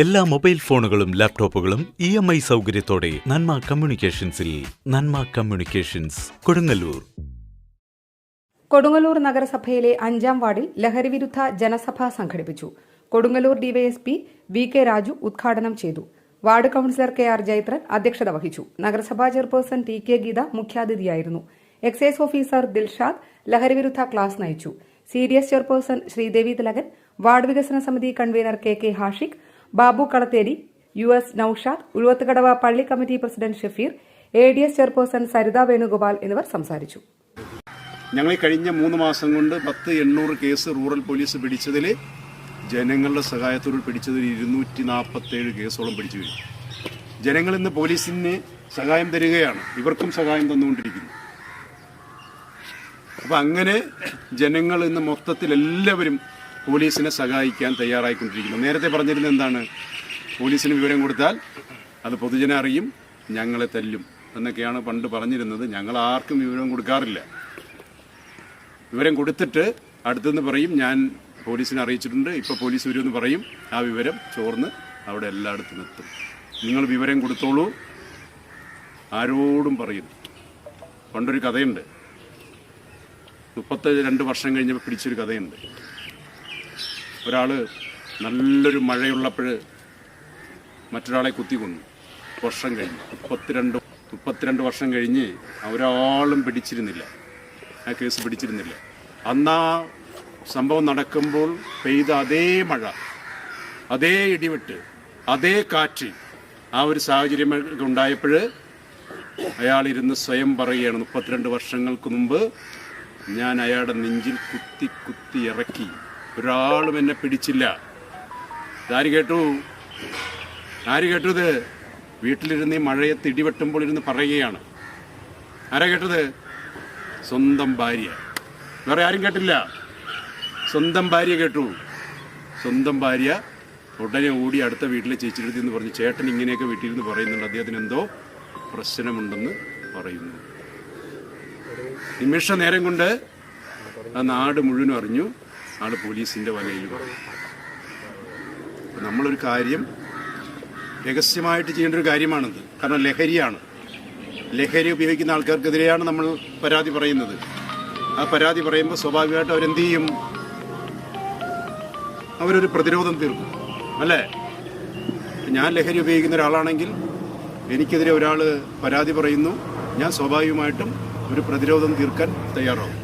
എല്ലാ മൊബൈൽ ഫോണുകളും ലാപ്ടോപ്പുകളും ഇ എം ഐ സൗകര്യത്തോടെ നന്മ കമ്മ്യൂണിക്കേഷൻസിൽ നന്മ കമ്മ്യൂണിക്കേഷൻസ് കൊടുങ്ങല്ലൂർ. കൊടുങ്ങല്ലൂർ നഗരസഭയിലെ അഞ്ചാം വാർഡിൽ ലഹരിവിരുദ്ധ ജനസഭ സംഘടിപ്പിച്ചു. Kodungallur DYSP V K Raju ഉദ്ഘാടനം ചെയ്തു. Ward councillor K R Jaithran അധ്യക്ഷത വഹിച്ചു. നഗരസഭാ ചെയർപേഴ്സൺ ടി കെ ഗീത മുഖ്യാതിഥിയായിരുന്നു. എക്സൈസ് ഓഫീസർ ദിൽഷാദ് ലഹരിവിരുദ്ധ ക്ലാസ് നയിച്ചു. C D S chairperson Sreedevi Thilakan ward വികസന സമിതി convenor K K Hashiq Babu Kalatheri U S Naushad Uzhuvathukadavu പള്ളി committee president Shafeer A D S chairperson Saritha Venugopal എന്നിവർ സംസാരിച്ചു. ഞങ്ങൾ കഴിഞ്ഞ മൂന്ന് മാസം കൊണ്ട് പത്ത് എണ്ണൂറ് കേസ് റൂറൽ പോലീസ് പിടിച്ചതിൽ ജനങ്ങളുടെ സഹായത്തോട് പിടിച്ചതിൽ ഇരുന്നൂറ്റി നാൽപ്പത്തേഴ് കേസോളം പിടിച്ചു കഴിഞ്ഞു. ജനങ്ങൾ ഇന്ന് പോലീസിന് സഹായം തരികയാണ്. ഇവർക്കും സഹായം തന്നുകൊണ്ടിരിക്കുന്നു. അപ്പം അങ്ങനെ ജനങ്ങൾ ഇന്ന് മൊത്തത്തിൽ എല്ലാവരും പോലീസിനെ സഹായിക്കാൻ തയ്യാറായിക്കൊണ്ടിരിക്കുന്നു. നേരത്തെ പറഞ്ഞിരുന്നത് എന്താണ്? പോലീസിന് വിവരം കൊടുത്താൽ അത് പൊതുജന അറിയും ഞങ്ങളെ തല്ലും എന്നൊക്കെയാണ് പണ്ട് പറഞ്ഞിരുന്നത്. ഞങ്ങൾ ആർക്കും വിവരം കൊടുക്കാറില്ല. വിവരം കൊടുത്തിട്ട് അടുത്തുനിന്ന് പറയും. ഞാൻ പോലീസിനെ അറിയിച്ചിട്ടുണ്ട്. ഇപ്പോൾ പോലീസ് വരുമെന്ന് പറയും. ആ വിവരം ചോർന്ന് അവിടെ എല്ലായിടത്തും എത്തും. നിങ്ങൾ വിവരം കൊടുത്തോളൂ. ആരോടും പറയും പണ്ടൊരു കഥയുണ്ട്. മുപ്പത്തി രണ്ട് വർഷം കഴിഞ്ഞപ്പോൾ പിടിച്ചൊരു കഥയുണ്ട്. ഒരാൾ നല്ലൊരു മഴയുള്ളപ്പോൾ മറ്റൊരാളെ കുത്തിക്കൊന്നു. വർഷം കഴിഞ്ഞ്. മുപ്പത്തിരണ്ട് മുപ്പത്തിരണ്ട് വർഷം കഴിഞ്ഞ് ഒരാളും പിടിച്ചിരുന്നില്ല. ആ കേസ് പിടിച്ചിരുന്നില്ല. അന്നാ സംഭവം നടക്കുമ്പോൾ പെയ്ത അതേ മഴ അതേ ഇടിവെട്ട് അതേ കാറ്റ് ആ ഒരു സാഹചര്യം ഉണ്ടായപ്പോൾ അയാളിരുന്ന് സ്വയം പറയുകയാണ് മുപ്പത്തിരണ്ട് വർഷങ്ങൾക്ക് മുമ്പ് ഞാൻ അയാളുടെ നെഞ്ചിൽ കുത്തി കുത്തി ഇറക്കി ഒരാളും എന്നെ പിടിച്ചില്ല. ഇതാര് കേട്ടു? ആര് കേട്ടത്? വീട്ടിലിരുന്ന് ഈ മഴയത്ത് ഇടിവെട്ടുമ്പോൾ ഇരുന്ന് പറയുകയാണ്. ആരാ കേട്ടത്? സ്വന്തം ഭാര്യ. വേറെ ആരും കേട്ടില്ല. സ്വന്തം ഭാര്യ കേട്ടു. സ്വന്തം ഭാര്യ ഉടനെ ഓടി അടുത്ത വീട്ടിലെ ചേച്ചിയുടെ എന്ന് പറഞ്ഞു ചേട്ടൻ ഇങ്ങനെയൊക്കെ വീട്ടിൽ നിന്ന് പറയുന്നുണ്ട്. അദ്ദേഹത്തിന് എന്തോ പ്രശ്നമുണ്ടെന്ന് പറയുന്നു. നിമിഷ നേരം കൊണ്ട് ആ നാട് മുഴുവനും അറിഞ്ഞു. ആൾ പോലീസിന്റെ വലയിൽ. നമ്മളൊരു കാര്യം രഹസ്യമായിട്ട് ചെയ്യേണ്ട ഒരു കാര്യമാണിത്. കാരണം ലഹരിയാണ്. ലഹരി ഉപയോഗിക്കുന്ന ആൾക്കാർക്കെതിരെയാണ് നമ്മൾ പരാതി പറയുന്നത്. ആ പരാതി പറയുമ്പോൾ സ്വാഭാവികമായിട്ട് അവരെന്ത് ചെയ്യും അവരൊരു പ്രതിരോധം തീർക്കും. അല്ലേ? ഞാൻ ലഹരി ഉപയോഗിക്കുന്ന ഒരാളാണെങ്കിൽ എനിക്കെതിരെ ഒരാൾ പരാതി പറയുന്നു. ഞാൻ സ്വാഭാവികമായിട്ടും ഒരു പ്രതിരോധം തീർക്കാൻ തയ്യാറാവും